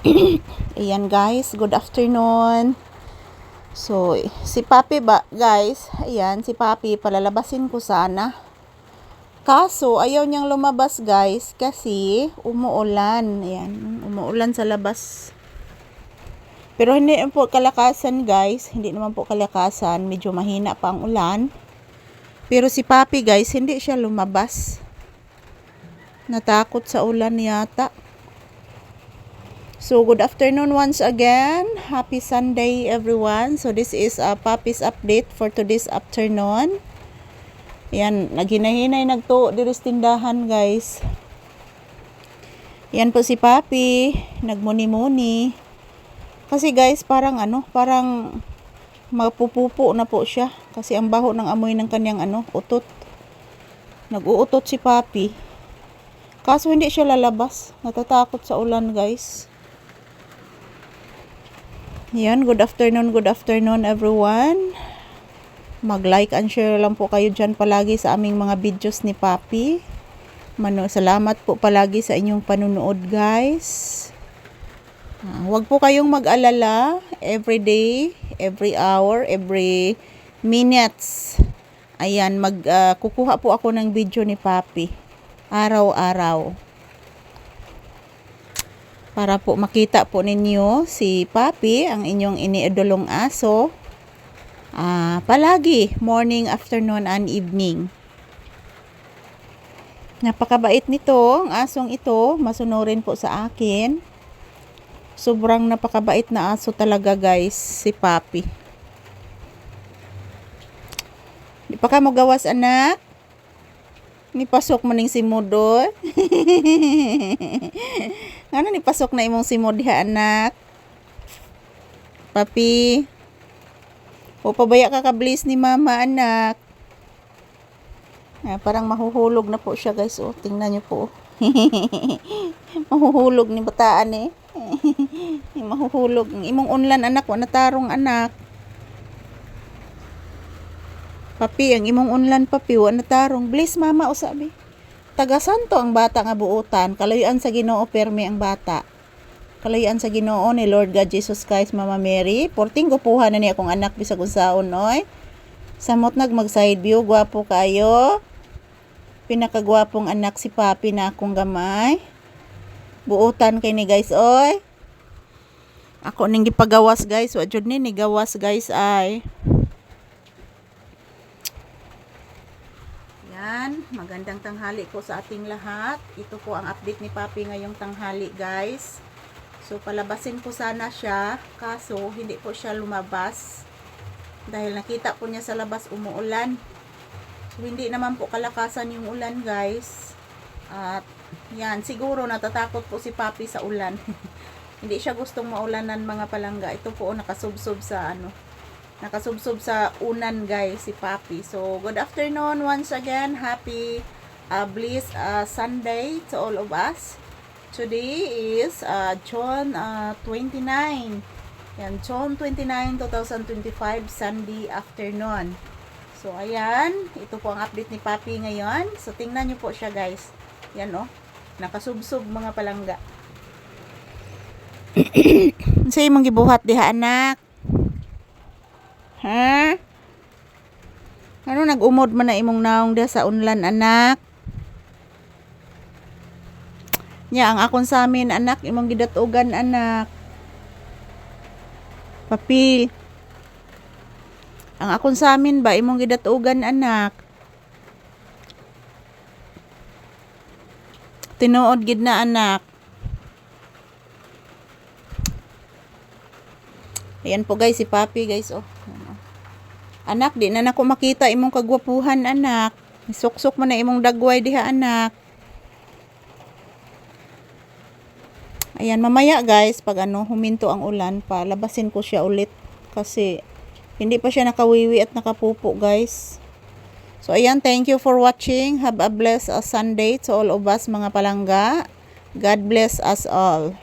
Ayan guys, good afternoon. So, si Papi ba, guys, ayan, si Papi, palalabasin ko sana. Kaso, ayaw niyang lumabas guys, kasi umuulan. Ayan, umuulan sa labas. Pero hindi po kalakasan guys, hindi naman po kalakasan, medyo mahina pa ang ulan. Pero si Papi guys, hindi siya lumabas. Natakot sa ulan yata. So, good afternoon once again. Happy Sunday, everyone. So, this is a Papi's update for today's afternoon. Yan, naghinahinay nagto diris tindahan, guys. Yan po si Papi, nagmuni-muni. Kasi guys, parang ano, parang mapupupo na po siya. Kasi ang baho ng amoy ng kanyang ano, utot. Nag-uutot si Papi. Kaso hindi siya lalabas. Natatakot sa ulan, guys. Yan, good afternoon, good afternoon everyone. Mag-like and share lang po kayo dyan palagi sa aming mga videos ni Papi. Mano, salamat po palagi sa inyong panunood guys. Ah, huwag po kayong mag-alala every day, every hour, every minutes. Ayan, mag kukuha po ako ng video ni Papi. Araw-araw para po makita po ninyo si Papi, ang inyong iniidolong aso. Ah, palagi, morning, afternoon, and evening. Napakabait nito, ang asong ito, masunurin po sa akin. Sobrang napakabait na aso talaga guys, si Papi. Di pa ka mo gawas anak? Nipasok mo ning si Mudo. Ano ni pasok na imong simod diha anak? Papi. O pabaya ka kablis ni mama anak. Ah, parang mahuhulog na po siya guys. Oh, tingnan niyo po. mahuhulog ni bataan eh. mahuhulog. Imong unlan anak, wa natarong anak. Papi, ang imong unlan papi, wa natarong. Bliss mama usabi taga santo ang bata nga buutan kalayuan sa Ginoo permi ang bata. Kalayuan sa Ginoo ni Lord God Jesus Christ Mama Mary. Porting gupuhan na ni akong anak bisag unsaon oy. Samot nag mag side view gwapo kayo. Pinakagwapong anak si Papi na akong gamay. Buutan kay ni guys oy. Ako ning gipagawas guys. Wa jud ni ni gawas guys ay Yan, magandang tanghali po sa ating lahat. Ito po ang update ni Papi ngayong tanghali, guys. So, palabasin ko sana siya, kaso hindi po siya lumabas. Dahil nakita po niya sa labas umuulan. So, hindi naman po kalakasan yung ulan, guys. At, yan, siguro natatakot po si Papi sa ulan. hindi siya gustong maulanan mga palangga. Ito po nakasubsob sa ano, nakasubsob sa unan guys si Papi. So good afternoon once again. Happy uh, bliss uh, Sunday to all of us. Today is uh, June uh, 29. Yan, June 29, 2025, Sunday afternoon. So, ayan. Ito po ang update ni Papi ngayon. So, tingnan nyo po siya, guys. Yan, oh. Nakasubsob mga palangga. Sa imong gibuhat diha, anak. Ha? Ano nag-umod man na imong naong dia sa unlan anak? Nya ang akon sa amin anak imong gidatugan anak. Papi. Ang akon sa amin ba imong gidatugan anak? Tinuod gid na anak. Ayan po guys, si Papi guys, oh. Anak, di na nako makita imong kagwapuhan, anak. Suksok mo na imong dagway diha, anak. Ayan, mamaya guys, pag ano, huminto ang ulan, palabasin ko siya ulit. Kasi, hindi pa siya nakawiwi at nakapupo, guys. So, ayan, thank you for watching. Have a blessed uh, Sunday to all of us, mga palangga. God bless us all.